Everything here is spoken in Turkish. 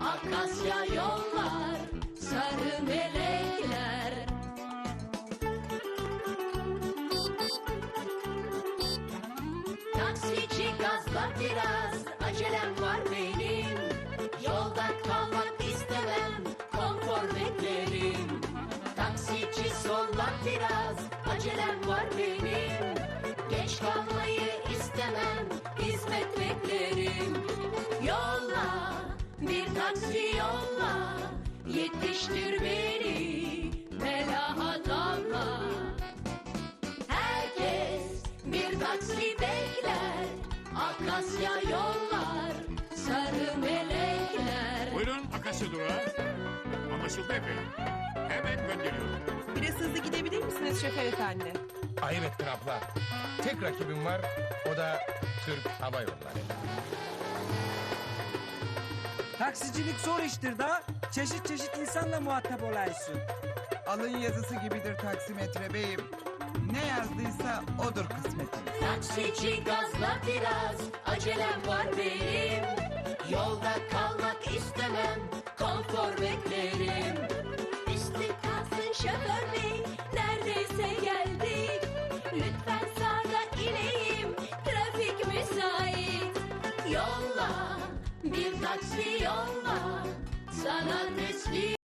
Akasya yollar, sarı melekler. Taksici gazla biraz, acelem var benim. Yolda kalmak istemem, konfor beklerim. Taksici soldan biraz, acelem var benim. Taksi yolla Yetiştir beni Melahat abla Herkes bir taksi bekler Akasya yollar Sarı melekler Buyurun Akasya durağı. Anlaşıldı efendim. Hemen gönderiyorum. Biraz hızlı gidebilir misiniz şoför efendi? Ayıp ettin abla. Tek rakibim var. O da Türk Hava Yolları. Taksicilik zor iştir da. Çeşit çeşit insanla muhatap olaysın. Alın yazısı gibidir taksimetre beyim. Ne yazdıysa odur kısmetiniz. Taksici gazla biraz Acelem var benim Yolda kalmak istemem Konfor beklerim Yolla Bir taksi yolla Sana teslim